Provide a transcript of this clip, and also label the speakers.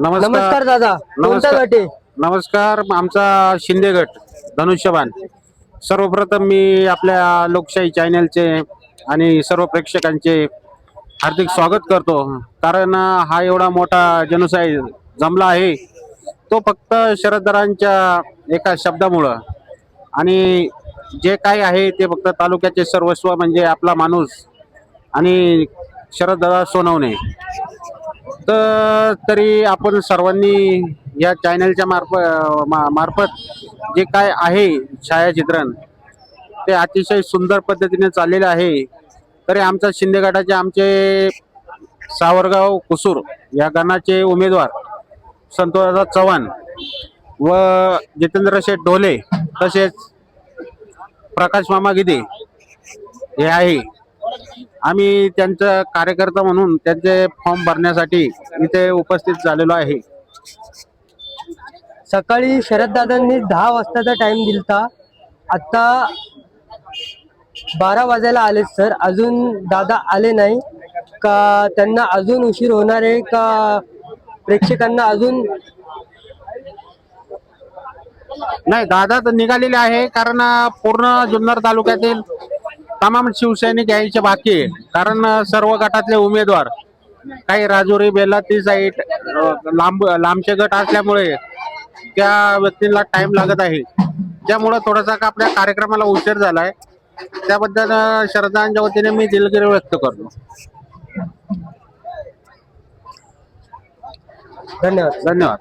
Speaker 1: नमस्कार.
Speaker 2: नमस्कार दादा. कोणता
Speaker 1: नमस्कार.
Speaker 2: गट आहे?
Speaker 1: नमस्कार आमचा शिंदे गट धनुष्यबाण. सर्वप्रथम मी आपल्या लोकशाही चॅनलचे आणि सर्व प्रेक्षकांचे हार्दिक स्वागत करतो. कारण हा एवढा मोठा जनसाय जमला आहे. तो फक्त शरदरांच्या एका शब्दामुळं. आणि जे काय आहे ते फक्त तालुक्याचे सर्वस्व म्हणजे आपला माणूस आणि शरददादा सोनवणे. तर तरी आपण सर्वांनी या चॅनलच्या मार्फत मार्फत जे काय आहे छायाचित्रण ते अतिशय सुंदर पद्धतीने चाललेलं आहे. तरी आमचा शिंदे गटाचे आमचे सावरगाव कुसूर या गणाचे उमेदवार संतोषदा चव्हाण व जितेंद्र शेठ ढोले तसेच प्रकाश मामा गिदे हे आहे. आम्ही त्यांचा कार्यकर्ता म्हणून त्यांचे फॉर्म भरण्यासाठी इथे उपस्थित झालेलो आहे.
Speaker 2: सकाळी शरद दादांनी दहा वाजताचा टाइम दिलता. आता बारा वाजायला आले सर अजून दादा आले नाही. का त्यांना अजून उशीर होणार आहे? का प्रेक्षकांना अजून
Speaker 1: नाही दादा तर निघालेले आहे कारण पूर्ण जुन्नर तालुक्यातील तमाम शिवसैनिक यायचे बाकी आहे. कारण सर्व गटातले उमेदवार काही राजुरी बेलाती साईड लांब लांबचे गट असल्यामुळे त्या व्यक्तीला टाइम लागत आहे. त्यामुळं थोडासा का आपल्या कार्यक्रमाला उशीर झालाय. त्याबद्दल शरदांच्या वतीने मी दिलगिरी व्यक्त करतो.
Speaker 2: धन्यवाद.
Speaker 1: धन्यवाद.